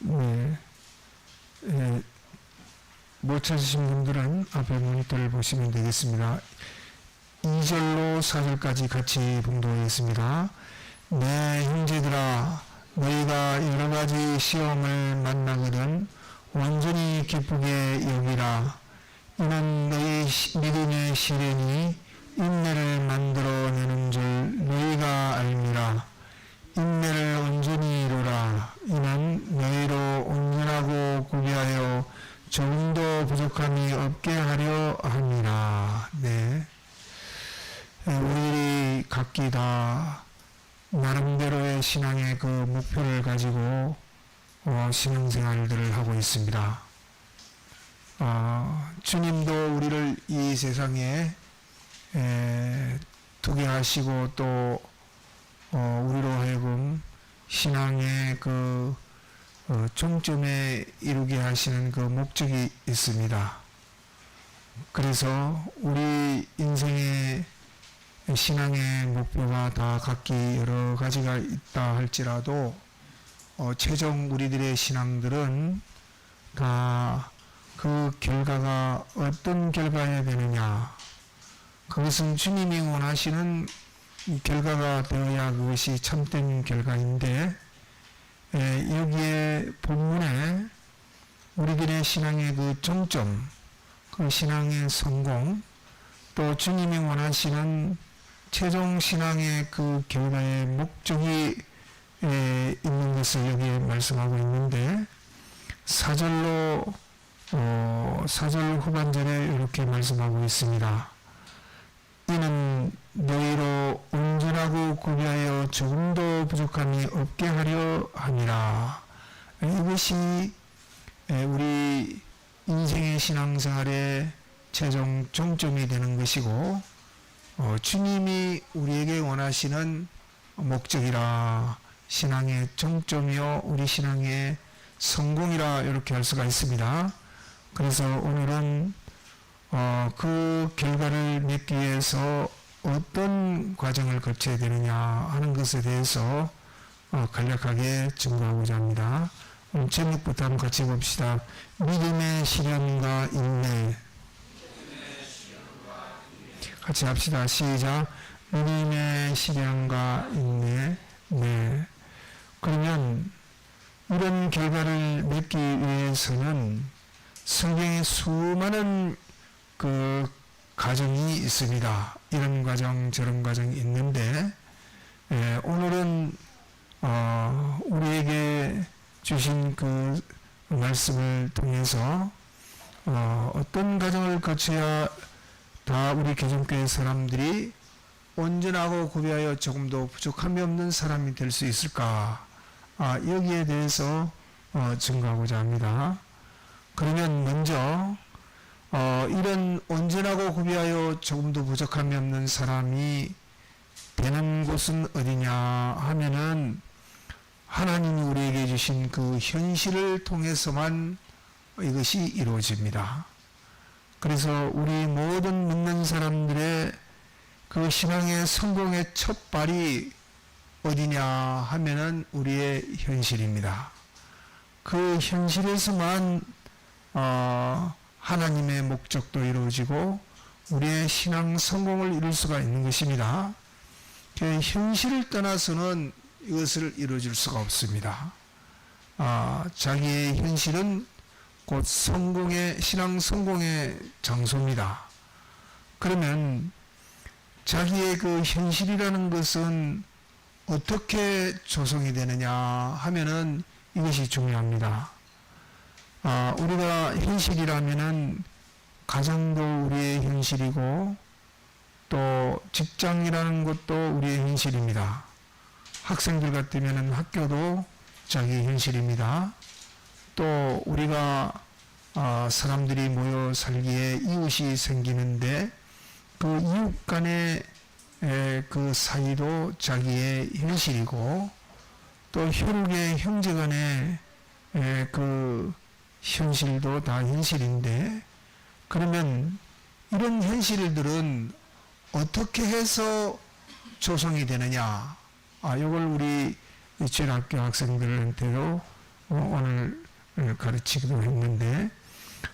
네. 예, 못 찾으신 분들은 앞에 모니터를 보시면 되겠습니다. 2절로 4절까지 같이 봉독하겠습니다. 내 형제들아 너희가 여러 가지 시험을 만나거든 완전히 기쁘게 여기라 이는 너희 시- 믿음의 시련이 인내를 만들어내는 줄 너희가 알미라 인내를 온전히 이루라 이는 너희로 온전하고 구비하여 조금도 부족함이 없게 하려 함이라 네. 에, 우리들이 각기 다 나름대로의 신앙의 그 목표를 가지고 어, 신앙생활들을 하고 있습니다. 어, 주님도 우리를 이 세상에 에, 두게 하시고 또 어, 우리로 하여금 신앙의 그 어, 종점에 이루게 하시는 그 목적이 있습니다. 그래서 우리 인생의 신앙의 목표가 다 각기 여러 가지가 있다 할지라도 어, 최종 우리들의 신앙들은 다 그 결과가 어떤 결과여야 되느냐 그것은 주님이 원하시는 이 결과가 되어야 그것이 참된 결과인데 에, 여기에 본문에 우리들의 신앙의 그 정점 그 신앙의 성공 또 주님이 원하시는 최종 신앙의 그 결과의 목적이 에, 있는 것을 여기에 말씀하고 있는데 사절로 어, 사절 후반절에 이렇게 말씀하고 있습니다. 이는 너희로 온전하고 구비하여 조금도 부족함이 없게 하려 함이라. 이것이 에, 우리 인생의 신앙생활의 최종 종점이 되는 것이고 어, 주님이 우리에게 원하시는 목적이라 신앙의 정점이요 우리 신앙의 성공이라 이렇게 할 수가 있습니다. 그래서 오늘은 어, 그 결과를 맺기 위해서 어떤 과정을 거쳐야 되느냐 하는 것에 대해서 어, 간략하게 증거하고자 합니다. 오늘 제목부터 한번 같이 봅시다. 믿음의 시련과 인내. 같이 합시다. 시작. 믿음의 시련과 인내. 네. 그러면 이런 결과를 맺기 위해서는 성경에 수많은 그 과정이 있습니다. 이런 과정, 저런 과정이 있는데, 예, 오늘은, 어, 우리에게 주신 그 말씀을 통해서, 어, 어떤 과정을 거쳐야 다 우리 개정교회 사람들이 온전하고 구비하여 조금도 부족함이 없는 사람이 될 수 있을까? 아, 여기에 대해서 어, 증거하고자 합니다. 그러면 먼저 어, 이런 온전하고 구비하여 조금도 부족함이 없는 사람이 되는 곳은 어디냐 하면은 하나님이 우리에게 주신 그 현실을 통해서만 이것이 이루어집니다. 그래서 우리 모든 믿는 사람들의 그 신앙의 성공의 첫 발이 어디냐 하면은 우리의 현실입니다. 그 현실에서만 어, 하나님의 목적도 이루어지고 우리의 신앙 성공을 이룰 수가 있는 것입니다. 그 현실을 떠나서는 이것을 이루어질 수가 없습니다. 아, 자기의 현실은 곧 성공의 신앙 성공의 장소입니다. 그러면 자기의 그 현실이라는 것은 어떻게 조성이 되느냐 하면은 이것이 중요합니다. 아, 우리가 현실이라면은 가정도 우리의 현실이고 또 직장이라는 것도 우리의 현실입니다. 학생들 같으면은 학교도 자기 현실입니다. 또 우리가 아, 사람들이 모여 살기에 이웃이 생기는데 그 이웃 간의 에, 그 사이도 자기의 현실이고 또 혈육의 형제 간의 에, 그 현실도 다 현실인데 그러면 이런 현실들은 어떻게 해서 조성이 되느냐? 아 이걸 우리 주일학교 학생들한테도 어, 오늘 어, 가르치기도 했는데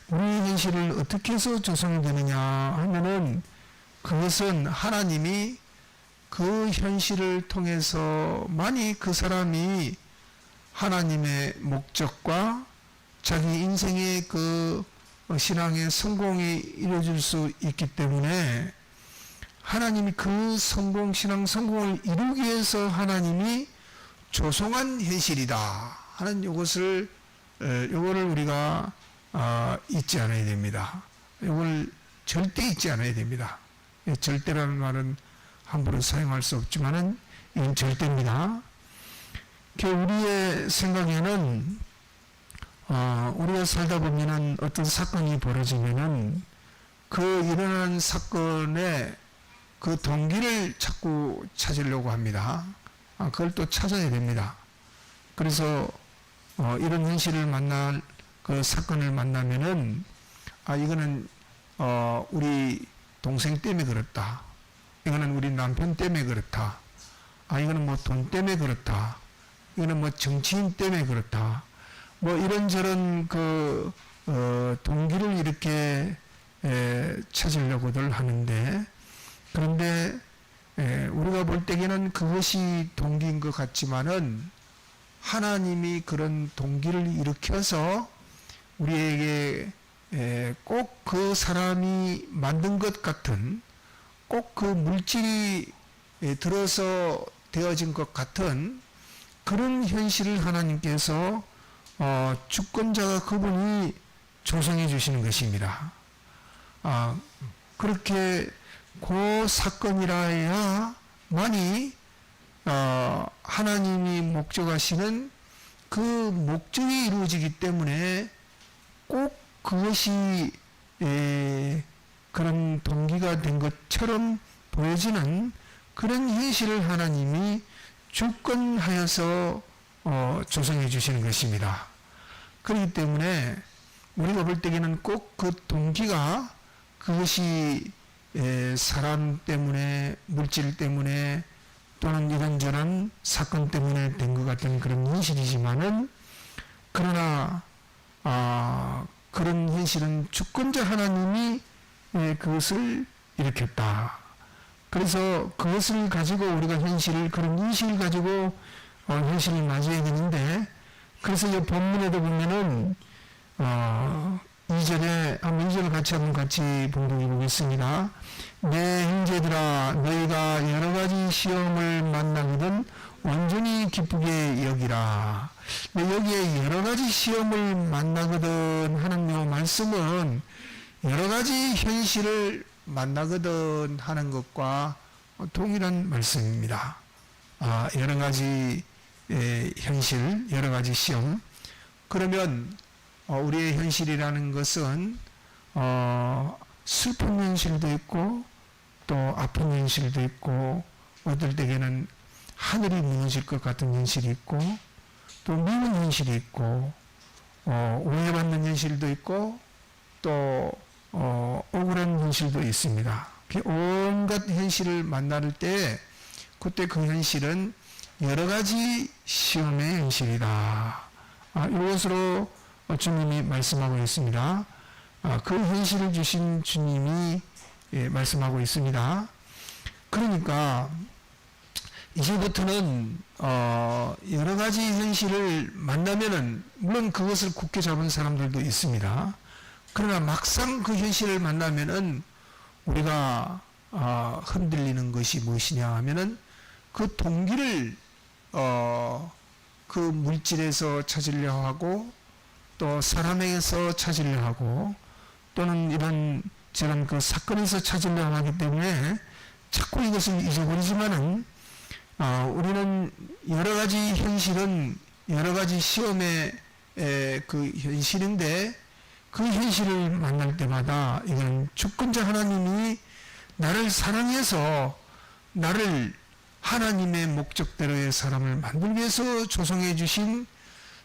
우리 현실을 어떻게 해서 조성이 되느냐 하면은 그것은 하나님이 그 현실을 통해서만이 그 사람이 하나님의 목적과 자기 인생의 그 신앙의 성공이 이루어질 수 있기 때문에 하나님이 그 성공, 신앙 성공을 이루기 위해서 하나님이 조성한 현실이다 하는 이것을 에, 요거를 우리가 아, 잊지 않아야 됩니다. 이걸 절대 잊지 않아야 됩니다. 예, 절대라는 말은 함부로 사용할 수 없지만은 이건 절대입니다. 그 우리의 생각에는 어, 우리가 살다 보면은 어떤 사건이 벌어지면은 그 일어난 사건의 그 동기를 자꾸 찾으려고 합니다. 아, 그걸 또 찾아야 됩니다. 그래서 어, 이런 현실을 만날 그 사건을 만나면은 아 이거는 어, 우리 동생 때문에 그렇다. 이거는 우리 남편 때문에 그렇다. 아 이거는 뭐 돈 때문에 그렇다. 이거는 뭐 정치인 때문에 그렇다. 뭐 이런저런 그 어, 동기를 이렇게 에, 찾으려고들 하는데 그런데 에, 우리가 볼 때에는 그것이 동기인 것 같지만은 하나님이 그런 동기를 일으켜서 우리에게 꼭 그 사람이 만든 것 같은 꼭 그 물질이 에, 들어서 되어진 것 같은 그런 현실을 하나님께서 어, 주권자가 그분이 조성해 주시는 것입니다. 아, 그렇게 그 사건이라야만이 어, 하나님이 목적하시는 그 목적이 이루어지기 때문에 꼭 그것이 에, 그런 동기가 된 것처럼 보여지는 그런 현실을 하나님이 주권하여서 어, 조성해 주시는 것입니다. 그렇기 때문에 우리가 볼 때에는 꼭 그 동기가 그것이 에, 사람 때문에 물질 때문에 또는 이런저런 사건 때문에 된 것 같은 그런 현실이지만은 그러나 아, 그런 현실은 주권자 하나님이 예, 그것을 일으켰다. 그래서 그것을 가지고 우리가 현실을 그런 인식을 가지고 어, 현실을 맞이해야 되는데 그래서 이 본문에도 보면은 어, 2절에 한번 2절 같이 한번 같이 봉독해 보겠습니다. 내 형제들아 너희가 여러 가지 시험을 만나거든 온전히 기쁘게 여기라. 네, 여기에 여러 가지 시험을 만나거든 하는 요 말씀은 여러 가지 현실을 만나거든 하는 것과 동일한 말씀입니다. 아, 여러 가지 에, 현실, 여러 가지 시험. 그러면 어, 우리의 현실이라는 것은 어, 슬픈 현실도 있고 또 아픈 현실도 있고 어떨 때에는 하늘이 무너질 것 같은 현실이 있고 또 미운 현실이 있고 어, 오해받는 현실도 있고 또 어, 억울한 현실도 있습니다. 온갖 현실을 만날 때 그때 그 현실은 여러 가지 시험의 현실이다. 아, 이것으로 주님이 말씀하고 있습니다. 아, 그 현실을 주신 주님이 예, 말씀하고 있습니다. 그러니까 이제부터는 어, 여러 가지 현실을 만나면은 물론 그것을 굳게 잡은 사람들도 있습니다. 그러나 막상 그 현실을 만나면은 우리가 어, 흔들리는 것이 무엇이냐 하면은 그 동기를 어, 그 물질에서 찾으려 하고 또 사람에게서 찾으려 하고 또는 이런 저런 그 사건에서 찾으려 하기 때문에 자꾸 이것을 잊어버리지만은 어, 우리는 여러 가지 현실은 여러 가지 시험의 에, 그 현실인데 그 현실을 만날 때마다 이건 주권자 하나님이 나를 사랑해서 나를 하나님의 목적대로의 사람을 만들기 위해서 조성해 주신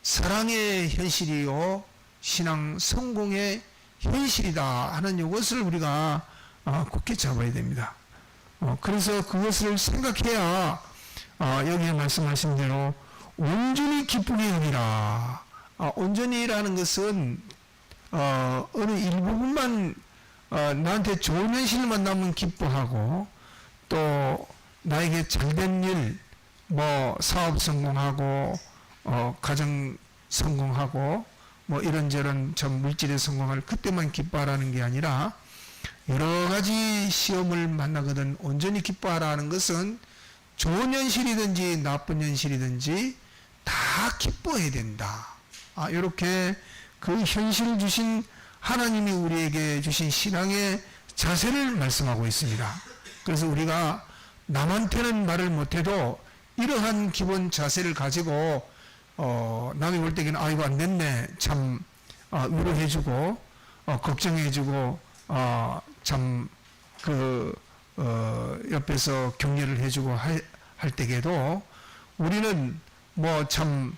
사랑의 현실이요 신앙 성공의 현실이다 하는 이것을 우리가 어, 굳게 잡아야 됩니다. 어, 그래서 그것을 생각해야 어, 여기에 말씀하신 대로 온전히 기쁘게 여기라 아, 온전히라는 것은 어, 어느 일부분만 어, 나한테 좋은 현실을 만나면 기뻐하고 또 나에게 잘된 일, 뭐 사업 성공하고 어, 가정 성공하고 뭐 이런저런 전 물질에 성공할 그때만 기뻐하라는 게 아니라 여러 가지 시험을 만나거든 온전히 기뻐하라는 것은 좋은 현실이든지 나쁜 현실이든지 다 기뻐해야 된다. 아, 이렇게 그 현실을 주신 하나님이 우리에게 주신 신앙의 자세를 말씀하고 있습니다. 그래서 우리가 남한테는 말을 못해도 이러한 기본 자세를 가지고 어, 남이 볼 때는 아이고 안 됐네. 참 어, 위로해주고 어, 걱정해주고 어, 참그 어, 옆에서 격려를 해주고 할, 할 때에도 우리는 뭐참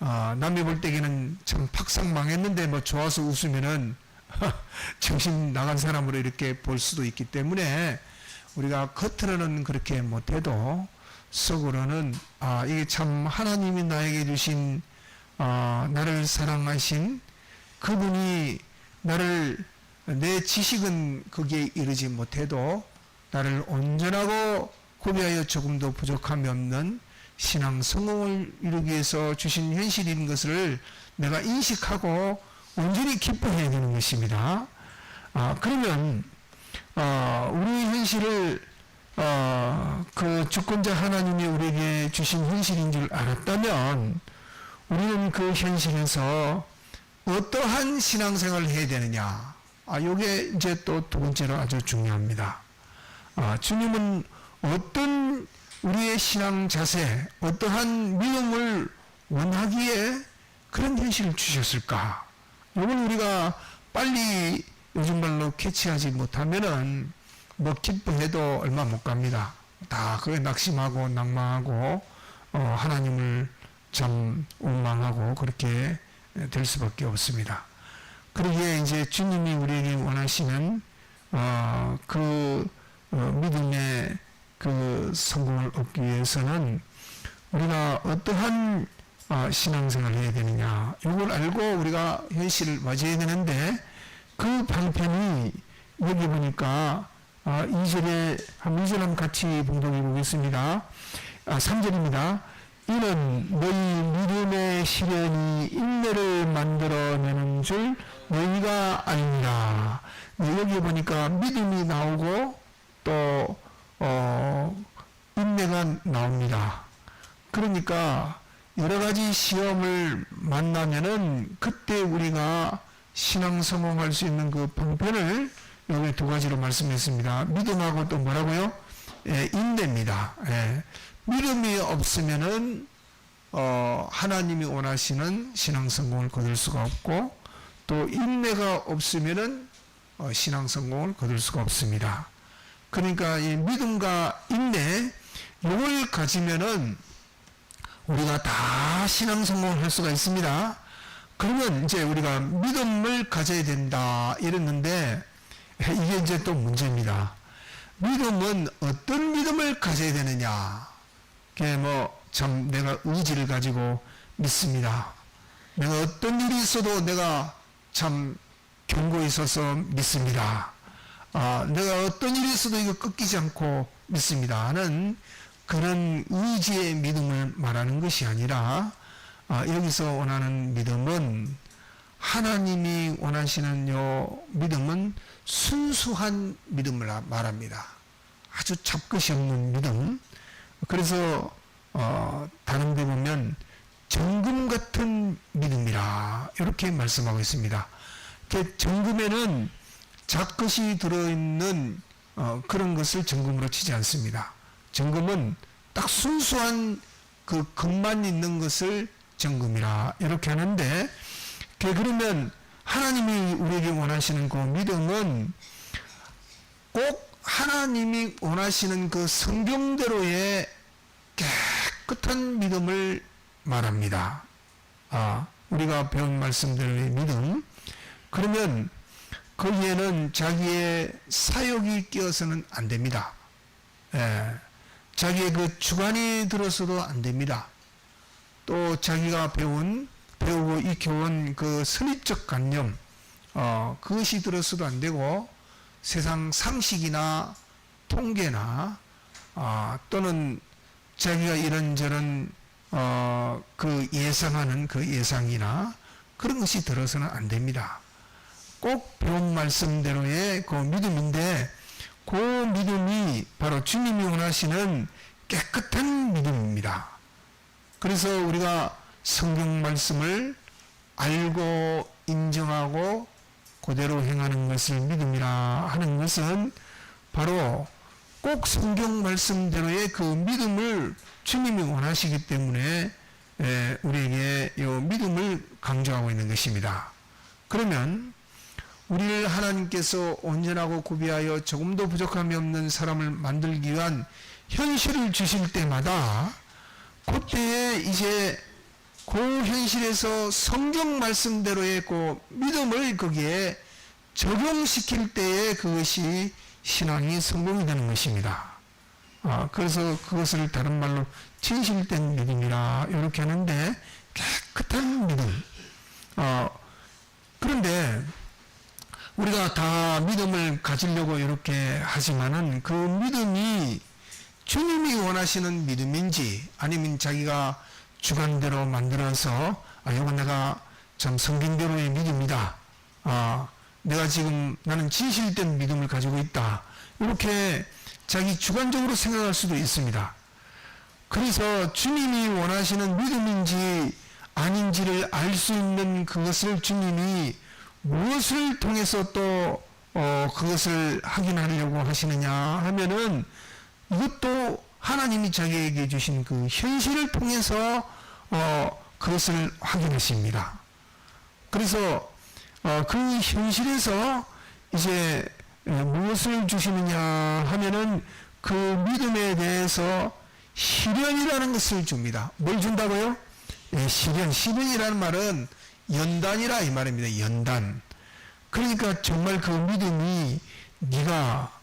어, 남이 볼 때에는 참 팍상 망했는데 뭐 좋아서 웃으면은 정신 나간 사람으로 이렇게 볼 수도 있기 때문에 우리가 겉으로는 그렇게 못해도 속으로는 아 이게 참 하나님이 나에게 주신 아 나를 사랑하신 그분이 나를 내 지식은 거기에 이르지 못해도 나를 온전하고 구비하여 조금도 부족함이 없는 신앙 성공을 이루기 위해서 주신 현실인 것을 내가 인식하고 온전히 기뻐해야 되는 것입니다. 아, 그러면 어, 우리 현실을 어, 그 주권자 하나님이 우리에게 주신 현실인 줄 알았다면 우리는 그 현실에서 어떠한 신앙생활을 해야 되느냐. 아, 요게 이제 또 두 번째로 아주 중요합니다. 아, 주님은 어떤 우리의 신앙 자세, 어떠한 믿음을 원하기에 그런 현실을 주셨을까? 이걸 우리가 빨리 요즘 말로 캐치하지 못하면은 뭐 기뻐해도 얼마 못 갑니다. 다 그게 낙심하고 낭망하고 어, 하나님을 참 원망하고 그렇게 될 수밖에 없습니다. 그러기에 이제 주님이 우리에게 원하시는 어, 그 어, 믿음의 그 성공을 얻기 위해서는 우리가 어떠한 어, 신앙생활을 해야 되느냐 이걸 알고 우리가 현실을 맞이해야 되는데 그 방편이 여기 보니까 아, 2절에 한 2절 한번 같이 봉독해 보겠습니다. 아, 3절입니다. 이는 너희 믿음의 시련이 인내를 만들어내는 줄 너희가 아니라 네, 여기 보니까 믿음이 나오고 또 어, 인내가 나옵니다. 그러니까 여러 가지 시험을 만나면은 그때 우리가 신앙 성공할 수 있는 그 방편을 여기 두 가지로 말씀했습니다. 믿음하고 또 뭐라고요? 예, 인내입니다. 예. 믿음이 없으면은 어, 하나님이 원하시는 신앙 성공을 거둘 수가 없고 또 인내가 없으면은 어, 신앙 성공을 거둘 수가 없습니다. 그러니까 이 믿음과 인내 이걸 가지면은 우리가 다 신앙 성공을 할 수가 있습니다. 그러면 이제 우리가 믿음을 가져야 된다 이랬는데 이게 이제 또 문제입니다. 믿음은 어떤 믿음을 가져야 되느냐? 그게 뭐 참 내가 의지를 가지고 믿습니다. 내가 어떤 일이 있어도 내가 참 경고에 있어서 믿습니다. 아, 내가 어떤 일이 있어도 이거 꺾이지 않고 믿습니다. 하는 그런 의지의 믿음을 말하는 것이 아니라 아, 여기서 원하는 믿음은 하나님이 원하시는 요 믿음은 순수한 믿음을 말합니다. 아주 잡것이 없는 믿음. 그래서 어, 다른 데 보면 정금 같은 믿음이라 이렇게 말씀하고 있습니다. 그 정금에는 잡것이 들어있는 어, 그런 것을 정금으로 치지 않습니다. 정금은 딱 순수한 그 금만 있는 것을 정금이라 이렇게 하는데 그러면 하나님이 우리에게 원하시는 그 믿음은 꼭 하나님이 원하시는 그 성경대로의 깨끗한 믿음을 말합니다. 아, 우리가 배운 말씀대로의 믿음. 그러면 거기에는 자기의 사욕이 끼어서는 안 됩니다. 예, 자기의 그 주관이 들어서도 안 됩니다. 또 자기가 배운 배우고 익혀온 그 선입적 관념, 어, 그것이 들어서도 안 되고 세상 상식이나 통계나 아, 또는 자기가 이런저런 어, 그 예상하는 그 예상이나 그런 것이 들어서는 안 됩니다. 꼭 배운 말씀대로의 그 믿음인데 그 믿음이 바로 주님이 원하시는 깨끗한 믿음입니다. 그래서 우리가 성경 말씀을 알고 인정하고 그대로 행하는 것을 믿음이라 하는 것은 바로 꼭 성경 말씀대로의 그 믿음을 주님이 원하시기 때문에 에, 우리에게 이 믿음을 강조하고 있는 것입니다. 그러면 우리를 하나님께서 온전하고 구비하여 조금도 부족함이 없는 사람을 만들기 위한 현실을 주실 때마다 그때에 이제 그 현실에서 성경 말씀대로의 그 믿음을 거기에 적용시킬 때에 그것이 신앙이 성공이 되는 것입니다. 아, 그래서 그것을 다른 말로 진실된 믿음이라 이렇게 하는데 깨끗한 믿음. 어, 그런데 우리가 다 믿음을 가지려고 이렇게 하지만은 그 믿음이 주님이 원하시는 믿음인지 아니면 자기가 주관대로 만들어서 아 이건 내가 참 성경대로의 믿음이다. 아 내가 지금 나는 진실된 믿음을 가지고 있다. 이렇게 자기 주관적으로 생각할 수도 있습니다. 그래서 주님이 원하시는 믿음인지 아닌지를 알 수 있는 그것을 주님이 무엇을 통해서 또 어, 그것을 확인하려고 하시느냐 하면은 이것도 하나님이 자기에게 주신 그 현실을 통해서 어, 그것을 확인하십니다. 그래서 어, 그 현실에서 이제 에, 무엇을 주시느냐 하면은 그 믿음에 대해서 시련이라는 것을 줍니다. 뭘 준다고요? 예, 시련. 시련이라는 말은 연단이라 이 말입니다. 연단. 그러니까 정말 그 믿음이 네가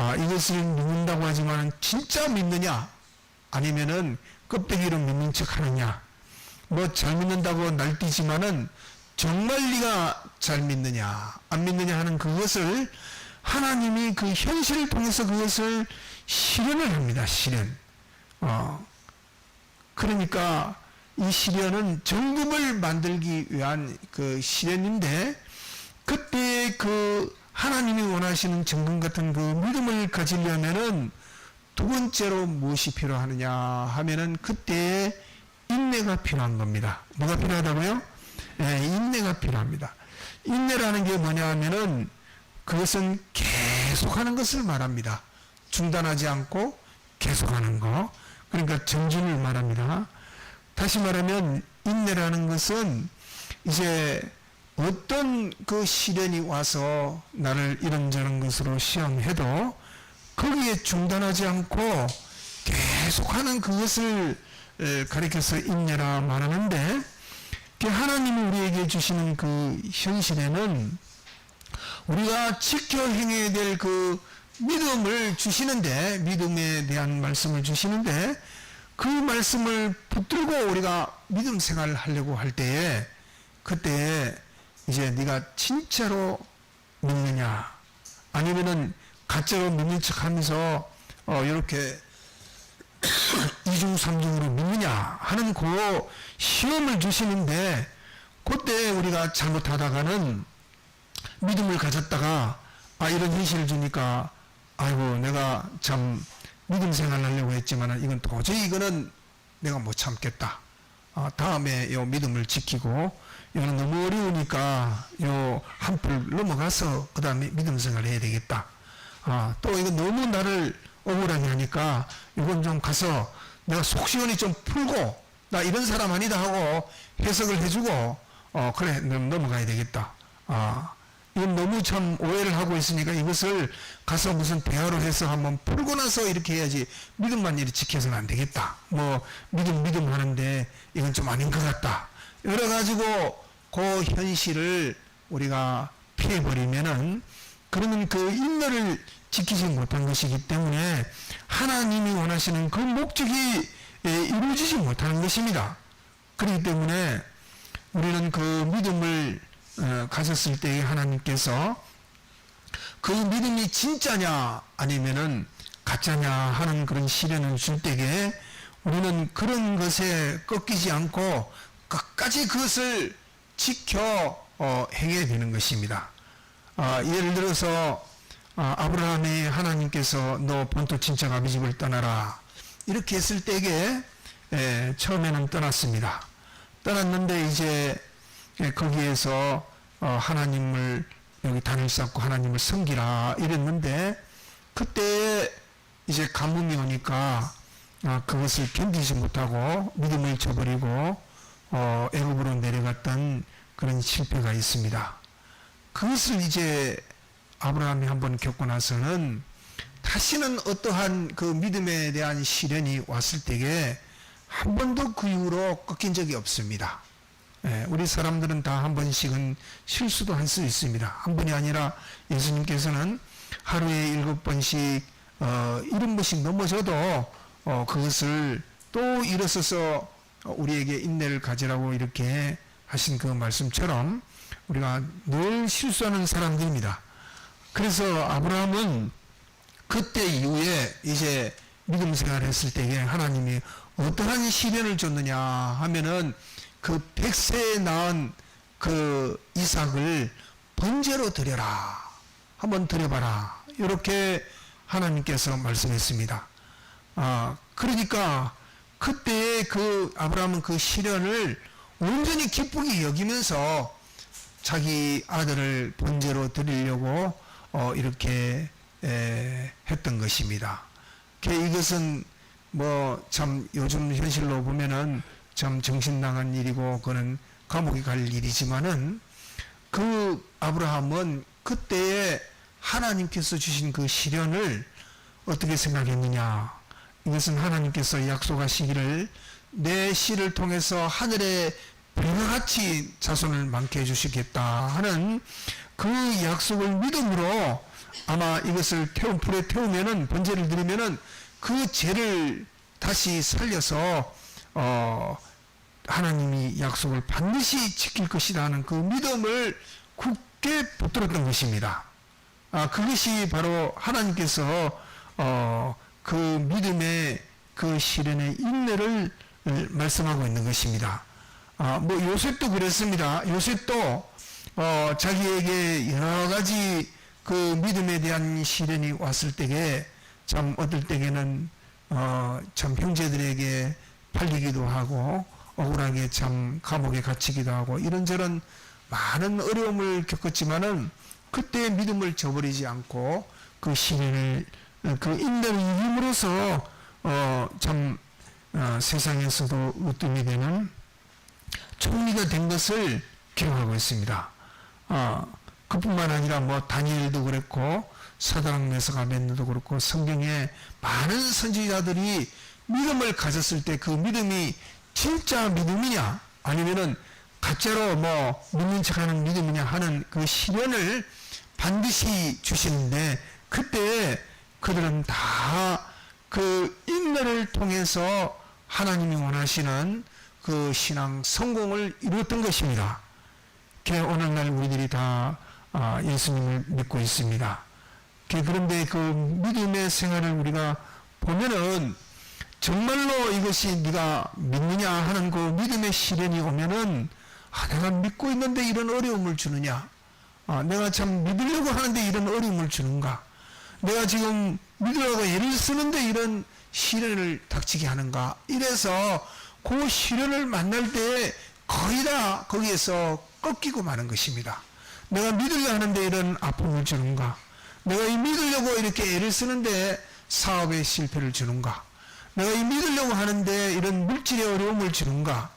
아, 이것을 믿는다고 하지만 진짜 믿느냐? 아니면은 껍데기로 믿는 척 하느냐? 뭐 잘 믿는다고 날뛰지만은 정말 네가 잘 믿느냐, 안 믿느냐 하는 그것을 하나님이 그 현실을 통해서 그것을 실현을 합니다. 실현. 어. 그러니까 이 시련은 정금을 만들기 위한 그 시련인데 그때 그 하나님이 원하시는 정금 같은 그 믿음을 가지려면은 두 번째로 무엇이 필요하느냐 하면은 그때 인내가 필요한 겁니다. 뭐가 필요하다고요? 네, 인내가 필요합니다. 인내라는 게 뭐냐 하면은 그것은 계속하는 것을 말합니다. 중단하지 않고 계속하는 거. 그러니까 정진을 말합니다. 다시 말하면 인내라는 것은 이제 어떤 그 시련이 와서 나를 이런저런 것으로 시험해도 거기에 중단하지 않고 계속하는 그것을 가리켜서 인내라 말하는데 하나님이 우리에게 주시는 그 현실에는 우리가 지켜 행해야 될 그 믿음을 주시는데 믿음에 대한 말씀을 주시는데 그 말씀을 붙들고 우리가 믿음 생활을 하려고 할 때에 그때 이제 네가 진짜로 믿느냐 아니면은 가짜로 믿는 척 하면서 어 이렇게 이중 삼중으로 믿느냐 하는 그 시험을 주시는데 그때 우리가 잘못하다가는 믿음을 가졌다가 아 이런 현실을 주니까 아이고 내가 참 믿음 생활하려고 했지만 이건 도저히 이거는 내가 못 참겠다. 아, 다음에 요 믿음을 지키고 이거는 너무 어려우니까 요 한풀 넘어가서 그 다음에 믿음 생활을 해야 되겠다. 아, 또 이거 너무 나를 억울하게 하니까 이건 좀 가서 내가 속 시원히 좀 풀고 나 이런 사람 아니다 하고 해석을 해주고 어 그래 넘어가야 되겠다. 아 이건 너무 참 오해를 하고 있으니까 이것을 가서 무슨 대화로 해서 한번 풀고 나서 이렇게 해야지 믿음만 이렇게 지켜서는 안 되겠다. 뭐 믿음 믿음 하는데 이건 좀 아닌 것 같다. 여러 가지고 그 현실을 우리가 피해 버리면은 그러면 그 인내를 지키지 못한 것이기 때문에 하나님이 원하시는 그 목적이 예, 이루어지지 못하는 것입니다. 그렇기 때문에 우리는 그 믿음을 어, 가졌을 때 하나님께서 그 믿음이 진짜냐 아니면은 가짜냐 하는 그런 시련을 줄 때에 우리는 그런 것에 꺾이지 않고 끝까지 그것을 지켜 어, 행해야 되는 것입니다. 아, 예를 들어서 아, 아브라함이 하나님께서 너 본토 친척 아비 집을 떠나라 이렇게 했을 때에 에, 처음에는 떠났습니다. 떠났는데 이제 예, 거기에서 어, 하나님을 여기 단을 쌓고 하나님을 섬기라 이랬는데 그때 이제 가뭄이 오니까 아, 그것을 견디지 못하고 믿음을 저버리고 어, 애굽으로 내려갔던 그런 실패가 있습니다. 그것을 이제 아브라함이 한번 겪고 나서는 다시는 어떠한 그 믿음에 대한 시련이 왔을 때에 한 번도 그 이후로 꺾인 적이 없습니다. 예, 우리 사람들은 다 한 번씩은 실수도 할 수 있습니다. 한 번이 아니라 예수님께서는 하루에 일곱 번씩 어, 일흔 번씩 넘어져도 어, 그것을 또 일어서서 우리에게 인내를 가지라고 이렇게 하신 그 말씀처럼 우리가 늘 실수하는 사람들입니다. 그래서 아브라함은 그때 이후에 이제 믿음 생활을 했을 때에 하나님이 어떠한 시련을 줬느냐 하면은 그 백세에 낳은 그 이삭을 번제로 드려라. 한번 드려봐라. 이렇게 하나님께서 말씀했습니다. 아, 그러니까 그때의 그 아브라함은 그 시련을 온전히 기쁘게 여기면서 자기 아들을 번제로 드리려고 어, 이렇게 에, 했던 것입니다. 그 이것은 뭐 참 요즘 현실로 보면은 참 정신 나간 일이고 그는 감옥에 갈 일이지만은 그 아브라함은 그때에 하나님께서 주신 그 시련을 어떻게 생각했느냐? 이것은 하나님께서 약속하시기를 내 씨를 통해서 하늘에 별같이 자손을 많게 해주시겠다 하는 그 약속을 믿음으로 아마 이것을 태운 불에 태우면은 번제를 드리면은 그 죄를 다시 살려서 어 하나님이 약속을 반드시 지킬 것이다 하는 그 믿음을 굳게 붙들었던 것입니다. 아 그것이 바로 하나님께서 어 그 믿음의 그 시련의 인내를 말씀하고 있는 것입니다. 아, 뭐 요셉도 그랬습니다. 요셉도 어, 자기에게 여러 가지 그 믿음에 대한 시련이 왔을 때에 참 어떨 때에는 어, 참 형제들에게 팔리기도 하고 억울하게 참 감옥에 갇히기도 하고 이런저런 많은 어려움을 겪었지만은 그때 믿음을 저버리지 않고 그 시련을 그 인내를 이김으로써 어, 참 어, 세상에서도 으뜸이 되는 총리가 된 것을 기록하고 있습니다. 어, 그뿐만 아니라 뭐 다니엘도 그랬고 사드락 메삭 아벤도 그렇고 성경에 많은 선지자들이 믿음을 가졌을 때 그 믿음이 진짜 믿음이냐 아니면은 가짜로 뭐 믿는 척하는 믿음이냐 하는 그 시련을 반드시 주시는데 그때 그들은 다 그 인내를 통해서 하나님이 원하시는 그 신앙 성공을 이루었던 것입니다. 오늘날 우리들이 다 아, 예수님을 믿고 있습니다. 그런데 그 믿음의 생활을 우리가 보면은 정말로 이것이 네가 믿느냐 하는 그 믿음의 시련이 오면은 아, 내가 믿고 있는데 이런 어려움을 주느냐? 아, 내가 참 믿으려고 하는데 이런 어려움을 주는가? 내가 지금 믿으려고 애를 쓰는데 이런 시련을 닥치게 하는가? 이래서 그 시련을 만날 때 거의 다 거기에서 꺾이고 마는 것입니다. 내가 믿으려 하는데 이런 아픔을 주는가? 내가 이 믿으려고 이렇게 애를 쓰는데 사업에 실패를 주는가? 내가 이 믿으려고 하는데 이런 물질의 어려움을 주는가?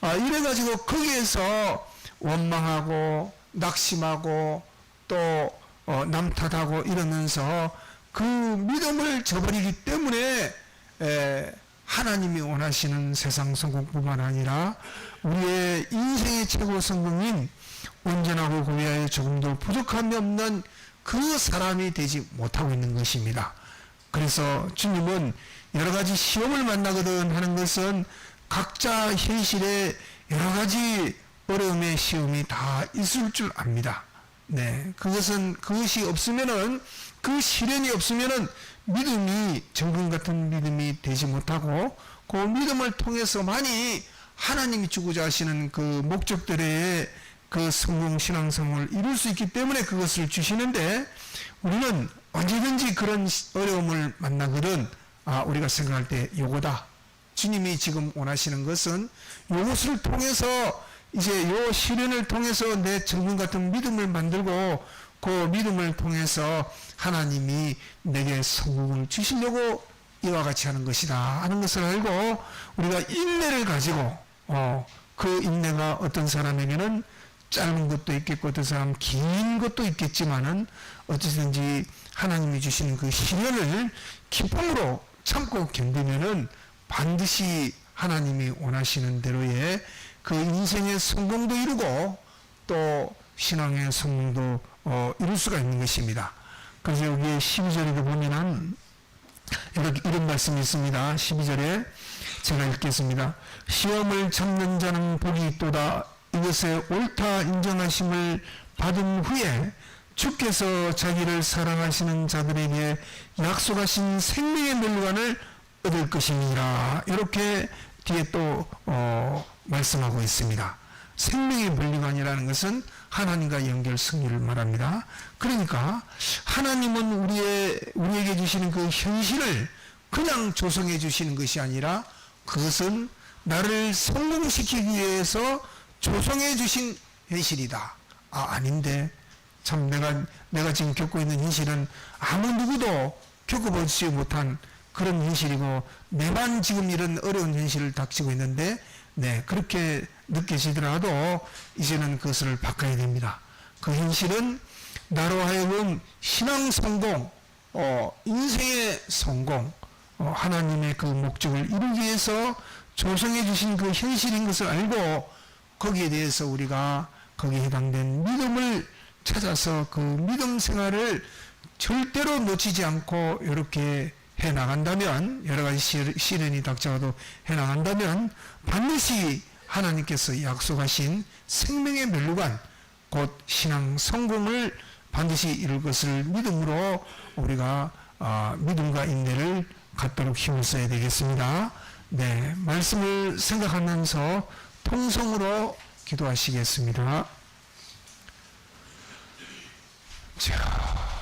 아, 이래가지고 거기에서 원망하고 낙심하고 또 어, 남탓하고 이러면서 그 믿음을 저버리기 때문에 에, 하나님이 원하시는 세상 성공뿐만 아니라 우리의 인생의 최고 성공인 온전하고 고위하여 조금도 부족함이 없는 그 사람이 되지 못하고 있는 것입니다. 그래서 주님은 여러 가지 시험을 만나거든 하는 것은 각자 현실에 여러 가지 어려움의 시험이 다 있을 줄 압니다. 네, 그것은 그것이 없으면은 그 시련이 없으면은 믿음이 정금 같은 믿음이 되지 못하고 그 믿음을 통해서만이 하나님이 주고자 하시는 그 목적들의 그 성공 신앙성을 이룰 수 있기 때문에 그것을 주시는데 우리는 언제든지 그런 시- 어려움을 만나거든 아 우리가 생각할 때 요거다. 주님이 지금 원하시는 것은 요것을 통해서 이제 요 시련을 통해서 내 정금 같은 믿음을 만들고 그 믿음을 통해서 하나님이 내게 성공을 주시려고 이와 같이 하는 것이다 하는 것을 알고 우리가 인내를 가지고 어, 그 인내가 어떤 사람에게는 짧은 것도 있겠고 어떤 사람 긴 것도 있겠지만은 어찌든지 하나님이 주시는 그 시련을 기쁨으로 참고 견디면은 반드시 하나님이 원하시는 대로의 그 인생의 성공도 이루고 또 신앙의 성공도 어, 이룰 수가 있는 것입니다. 그래서 여기 12절에도 보면은 이런 말씀이 있습니다. 12절에 제가 읽겠습니다. 시험을 참는 자는 복이 있도다. 이것에 옳다 인정하심을 받은 후에 주께서 자기를 사랑하시는 자들에게 약속하신 생명의 멸관을 얻을 것이니라. 이렇게 뒤에 또 어, 말씀하고 있습니다. 생명의 물리관이라는 것은 하나님과 연결 승리를 말합니다. 그러니까 하나님은 우리의 우리에게 주시는 그 현실을 그냥 조성해 주시는 것이 아니라 그것은 나를 성공시키기 위해서 조성해 주신 현실이다. 아 아닌데 참 내가 내가 지금 겪고 있는 현실은 아무 누구도 겪어보지 못한 그런 현실이고 내만 지금 이런 어려운 현실을 닥치고 있는데 네 그렇게 느껴지더라도 이제는 그것을 바꿔야 됩니다. 그 현실은 나로 하여금 신앙 성공, 어, 인생의 성공, 어, 하나님의 그 목적을 이루기 위해서 조성해 주신 그 현실인 것을 알고 거기에 대해서 우리가 거기에 해당된 믿음을 찾아서 그 믿음 생활을 절대로 놓치지 않고 이렇게 해 나간다면 여러 가지 시- 시련이 닥쳐도 해 나간다면 반드시 하나님께서 약속하신 생명의 멸류관 곧 신앙 성공을 반드시 이룰 것을 믿음으로 우리가 아, 믿음과 인내를 갖도록 힘을 써야 되겠습니다. 네, 말씀을 생각하면서 통성으로 기도하시겠습니다. 자.